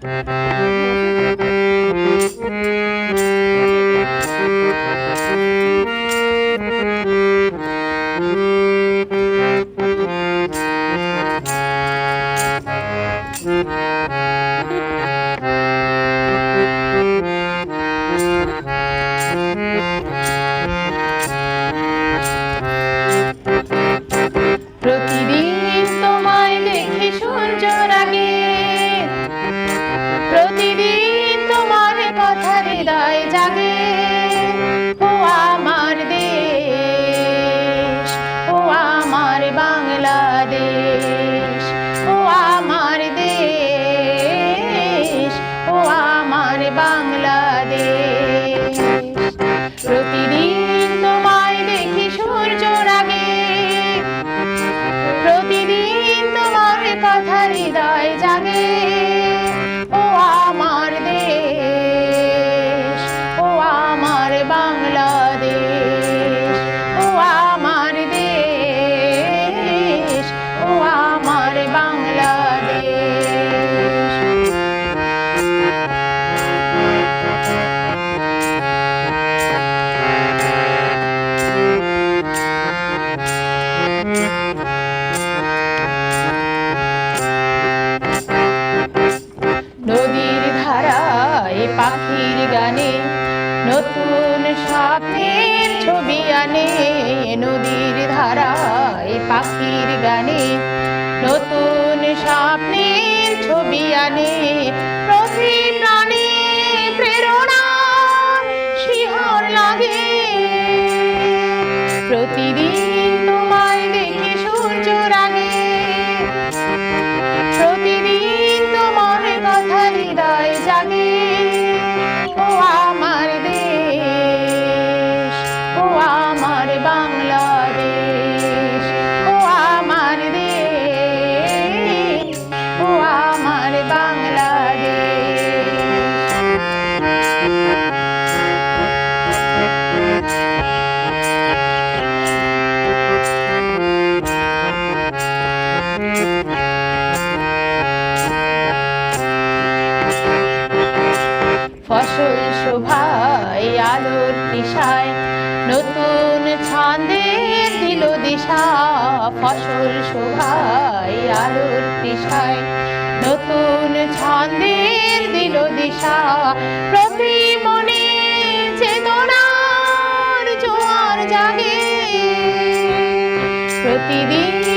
Thank you. জাগে ও আমার দেশ ও আমার বাংলাদেশ ও আমার দেশ ও আমার বাংলাদেশ। নতুন সাপের ছবি আনে নদীর ধারায় পাখির গানে। নতুন সাপের ছবি আনে প্রতি শোভায় আলোর দিশায় নতুন ছন্দের দিল দিশা, ফসল শোভায় আলোর দিশায় নতুন ছন্দের দিল দিশা, প্রতি মনে চেতনার জোয়ার জাগে। প্রতিদিন